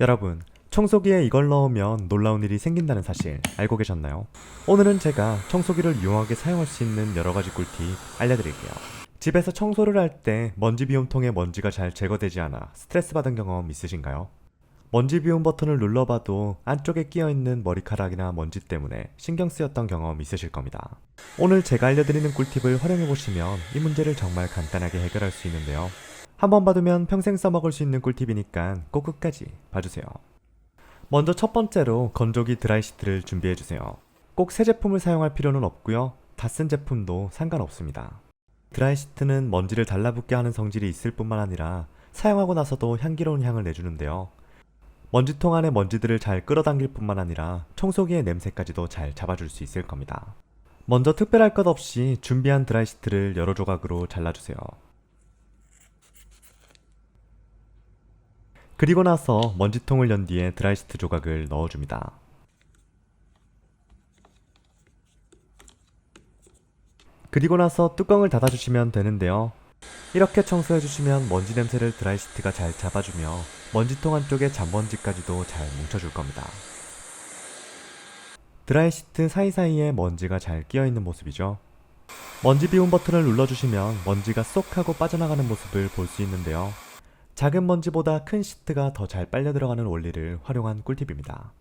여러분, 청소기에 이걸 넣으면 놀라운 일이 생긴다는 사실 알고 계셨나요? 오늘은 제가 청소기를 유용하게 사용할 수 있는 여러 가지 꿀팁 알려드릴게요. 집에서 청소를 할 때 먼지 비움통에 먼지가 잘 제거되지 않아 스트레스 받은 경험 있으신가요? 먼지 비움 버튼을 눌러봐도 안쪽에 끼어있는 머리카락이나 먼지 때문에 신경 쓰였던 경험 있으실 겁니다. 오늘 제가 알려드리는 꿀팁을 활용해보시면 이 문제를 정말 간단하게 해결할 수 있는데요. 한번 받으면 평생 써먹을 수 있는 꿀팁이니까 꼭 끝까지 봐주세요. 먼저 첫 번째로 건조기 드라이시트를 준비해주세요. 꼭 새 제품을 사용할 필요는 없고요. 다 쓴 제품도 상관없습니다. 드라이시트는 먼지를 달라붙게 하는 성질이 있을 뿐만 아니라 사용하고 나서도 향기로운 향을 내주는데요. 먼지통 안의 먼지들을 잘 끌어당길 뿐만 아니라 청소기의 냄새까지도 잘 잡아줄 수 있을 겁니다. 먼저 특별할 것 없이 준비한 드라이시트를 여러 조각으로 잘라주세요. 그리고 나서 먼지통을 연 뒤에 드라이시트 조각을 넣어줍니다. 그리고 나서 뚜껑을 닫아주시면 되는데요. 이렇게 청소해주시면 먼지 냄새를 드라이시트가 잘 잡아주며 먼지통 안쪽에 잔먼지까지도 잘 뭉쳐줄 겁니다. 드라이시트 사이사이에 먼지가 잘 끼어있는 모습이죠. 먼지 비움 버튼을 눌러주시면 먼지가 쏙 하고 빠져나가는 모습을 볼 수 있는데요. 작은 먼지보다 큰 시트가 더 잘 빨려 들어가는 원리를 활용한 꿀팁입니다.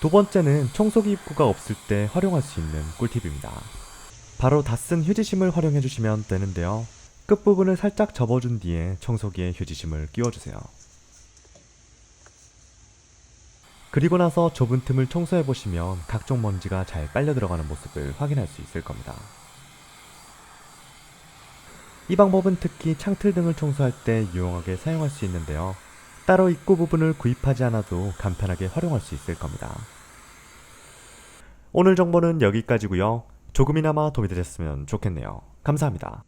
두 번째는 청소기 입구가 없을 때 활용할 수 있는 꿀팁입니다. 바로 다 쓴 휴지심을 활용해 주시면 되는데요. 끝부분을 살짝 접어준 뒤에 청소기에 휴지심을 끼워주세요. 그리고 나서 좁은 틈을 청소해 보시면 각종 먼지가 잘 빨려 들어가는 모습을 확인할 수 있을 겁니다. 이 방법은 특히 창틀 등을 청소할 때 유용하게 사용할 수 있는데요. 따로 입구 부분을 구입하지 않아도 간편하게 활용할 수 있을 겁니다. 오늘 정보는 여기까지고요. 조금이나마 도움이 되셨으면 좋겠네요. 감사합니다.